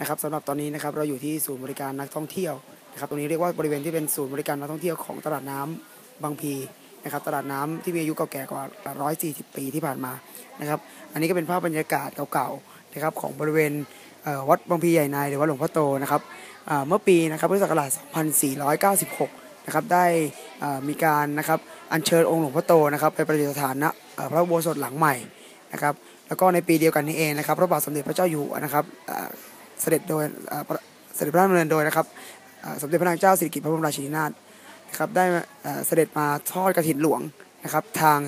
นะครับสำหรับตอนนี้นะครับเราอยู่ที่ศูนย์บริการนักท่องเที่ยวนะครับตรงนี้เรียกว่าบริเวณที่เป็นศูนย์บริการนักท่องเที่ยวของตลาดน้ำบางพีนะครับตลาดน้ำที่มีอายุเก่าแก่กว่า 140 ปีที่ผ่านมานะครับอันนี้ก็เป็นภาพบรรยากาศเก่าๆนะครับของบริเวณเวัดบางพีใหญ่ในหรือว่าหลวงพ่อโตนะครับเมื่อปีนะครับพุทธศักราช 2496 นะครับได้มีการนะครับอัญเชิญองค์หลวงพ่อโตนะครับไปประดิษฐานณเอ่อพระอุโบสถหลังใหม่นะครับแล้วก็ในปีเดียวกันนี้เองนะครับพระบาทสมเด็จพระเจ้าอยู่หัวนะครับ เสด็จโดยเสด็จพระราชดำเนินโดยนะครับสมเด็จพระนางเจ้าสิริกิติ์พระบรมราชินีนาถนะครับได้เสด็จมาทอดกฐินหลวงนะครับทาง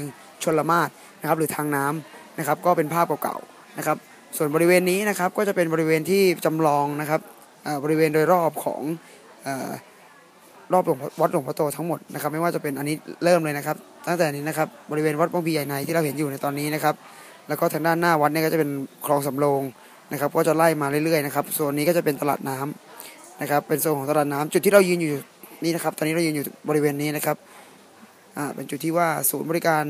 ชนละมาศนะครับหรือทางน้ำนะครับก็เป็นภาพเก่าๆนะครับส่วนบริเวณนี้นะครับก็จะเป็นบริเวณที่จำลองนะครับบริเวณโดยรอบของรอบหลวงวัดหลวงพ่อโตทั้งหมดนะครับไม่ว่าจะเป็นอันนี้เริ่มเลยนะครับ ตั้งแต่นี้นะครับบริเวณวัดบางพีใหญ่ในที่เราเห็นอยู่ในตอนนี้นะครับ แล้วก็ทางด้านหน้าวัดเนี่ยก็จะเป็นคลองสำโรง นะครับก็จะไล่มาเรื่อยๆนะครับส่วนนี้ก็จะเป็นตลาดน้ำนะครับ เป็นโซนของตลาดน้ำจุดที่เรายืนอยู่นี่นะครับ ตอนนี้เรายืนอยู่บริเวณนี้นะครับอ่าเป็นจุดที่ว่าศูนย์บริการ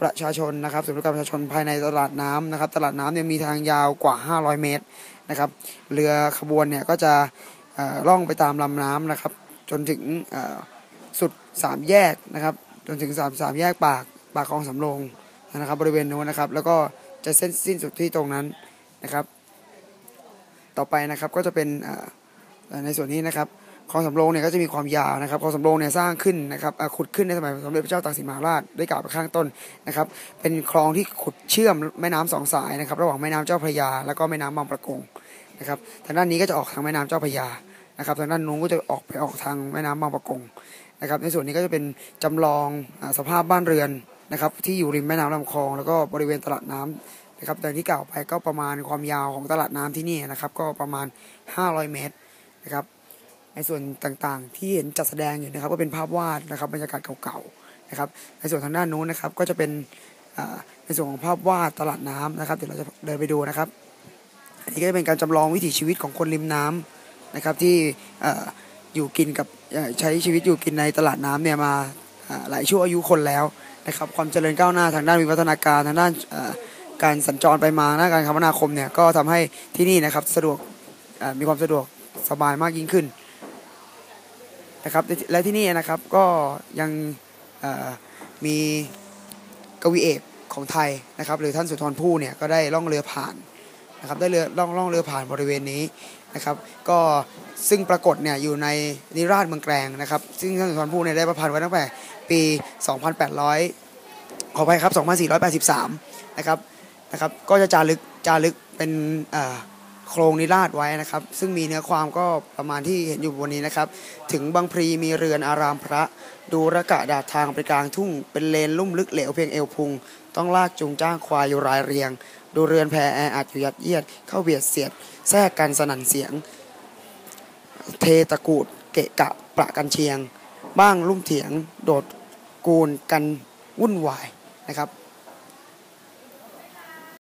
ประชาชนนะครับศูนย์บริการประชาชนภายในตลาดน้ำนะครับ ตลาดน้ำเนี่ยมีทางยาวกว่า 500 เมตรนะครับ เรือขบวนเนี่ยก็จะล่องไปตามลำน้ำนะครับ จนถึงสุดสามแยกนะครับ จนถึงสามสามแยกปากปากคลองสำโรงนะครับ บริเวณนู้นนะครับ แล้วก็จะเส้นสิ้นสุดที่ตรงนั้น นะครับ ต่อไปนะครับก็จะเป็นในส่วนนี้นะครับคลองสำโรงเนี่ยก็จะมีความยาวนะครับคลองสำโรงเนี่ยสร้างขึ้นนะครับขุดขึ้นในสมัยสมเด็จพระเจ้าตากสินมหาราชได้กล่าวไปข้างต้นนะครับ เป็นคลองที่ขุดเชื่อมแม่น้ำสองสายนะครับ ระหว่างแม่น้ำเจ้าพระยา แล้วก็แม่น้ำบางประกงนะครับทางด้านนี้ก็จะออกทางแม่น้ำเจ้าพระยานะครับทางด้านนู้นก็จะออกไปออกทางแม่น้ำบางประกงนะครับ ในส่วนนี้ก็จะเป็นจำลองอสภาพบ้านเรือนนะครับ ที่อยู่ริมแม่น้ำลำคลอง แล้วก็บริเวณตลาดน้ำ นะครับแต่ที่กล่าวไปก็ประมาณความยาวของตลาดน้ำที่นี่นะครับ ก็ประมาณ 500 เมตรนะครับในส่วนต่างๆ ที่เห็นจัดแสดงอยู่นะครับ ก็เป็นภาพวาดนะครับบรรยากาศเก่าๆนะครับ ในส่วนทางด้านนู้นนะครับก็จะเป็นในส่วนของภาพวาดตลาดน้ำนะครับเดี๋ยวเราจะเดินไปดูนะครับอันนี้ก็จะเป็นการจำลองวิถีชีวิตของคนริมน้ำนะครับที่ออยู่กินกับใช้ชีวิตอยู่กินในตลาดน้ำเนี่ยมาหลายชั่วอายุคนแล้วนะครับ ความเจริญก้าวหน้าทางด้านวิวัฒนาการทางด้านอ การสัญจรไปมาด้านการคมนาคมเนี่ยก็ทำให้ที่นี่นะครับสะดวกมีความสะดวกสบายมากยิ่งขึ้นนะครับและที่นี่นะครับก็ยังมีกวีเอกของไทยนะครับ หรือท่านสุนทรภู่เนี่ยก็ได้ล่องเรือผ่านนะครับได้เรือล่องล่องเรือผ่านบริเวณนี้นะครับก็ซึ่งปรากฏเนี่ยอยู่ในนิราชเมืองแกลงนะครับ ซึ่งท่านสุนทรภู่เนี่ยได้ประพันธ์ไว้ตั้งแต่ปี 2800 ขอไปครับ 2483 นะครับ นะครับ ก็จะจารึกจารึกเป็นโครงนิราชไว้นะครับ ซึ่งมีเนื้อความก็ประมาณที่เห็นอยู่บนนี้นะครับ ถึงบางพลีมีเรือนอารามพระ ดูระกะดาทางไปกลางทุ่ง เป็นเลนลุ่มลึกเหลวเพียงเอวพุง ต้องลากจูงจ้างควายอยู่รายเรียง ดูเรือนแพแออัดอยู่ยัดเยียด เข้าเบียดเสียด แทรกกันสนั่นเสียง เทตะกูดเกะกะประกันเชียง บ้างลุ่มเถียง โดดกูนกันวุ่นวายนะครับ